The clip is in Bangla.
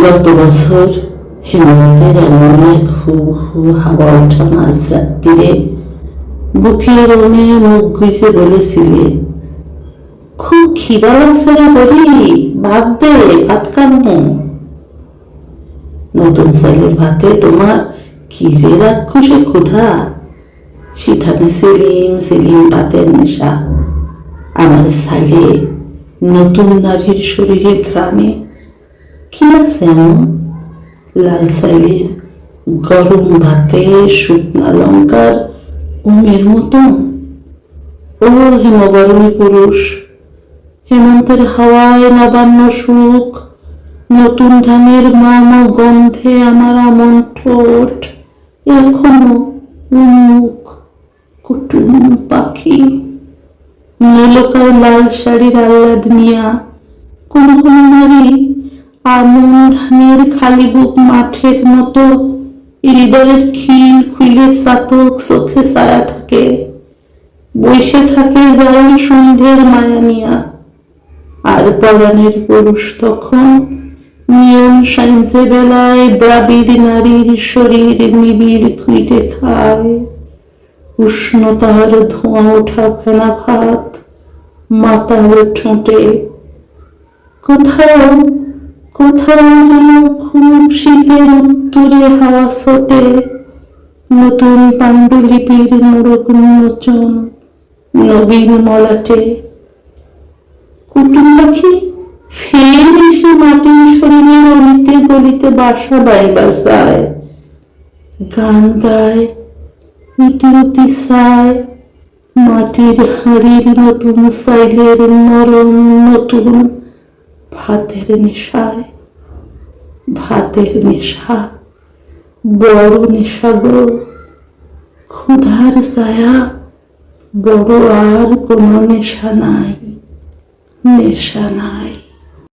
গত বছর হেমন্তের এমন এক হু হু হাওয়া ওঠা মাঝ রাত্রিরে। বুকের রনে মুখ গুজে বলেছিলে, খুব খিদা লাগছে রে ভাত দে, ভাত কামু নতুন চালের ভাতে তোমার কি যে রাক্ষসে ক্ষুধা। সেখানে সেলিম সেলিম ভাতের নেশা। আমার সাইলে নতুন নারীর শরীরে ঘ্রাণে কি আছে এমন লাল সাইলের গরম ভাতে শুকনা লঙ্কার উমের মতো। ও হিমবরণী পুরুষ, হেমন্তের হাওয়ায় নবান্ন সুখ, নতুন ধানের মম গন্ধে আমার আমন ঠোঁট, এখনও উন্মুখ কুটুম পাখি। নীলকার লাল শাড়ির আহ্লাদ নিয়া কোন কোন নারী আমন ধানের খালি বুক মাঠের মতো, হৃদয়ের খিল খুইলে চাতক চোখে ছায়া থাকে। বসে থাকে যাই সন্ধ্যের মায়া নিয়া। আর পরাণের পুরুষ তখন নিয়ম সাইন্সে বেলায় দ্রাবিড় নারীর শরীর নিবিড় খুইটে খায়। উষ্ণতার ধোঁয়া ওঠা ফেনা ভাত মাতার ঠোঁটে। কোথাও কোথাও যেন খুব শীতের উত্তরে হাওয়া ছোটে। নতুন পাণ্ডুলিপির মোড়ক উন্মোচন নবীন মলাটে। কুটুম পাখি ফের এসে মাটির শরীরের অলিতে গলিতে বাসা বাইবার যায় গান গায় ইতিমতি চায়, মাটির হাড়ির নতুন সাইলের নরম নতুন ভাতের নেশায়, ভাতের নেশা, বড় নেশা গো। ক্ষুধার ছায়া, বড় আর কোনো নেশা নাই নেশা নাই।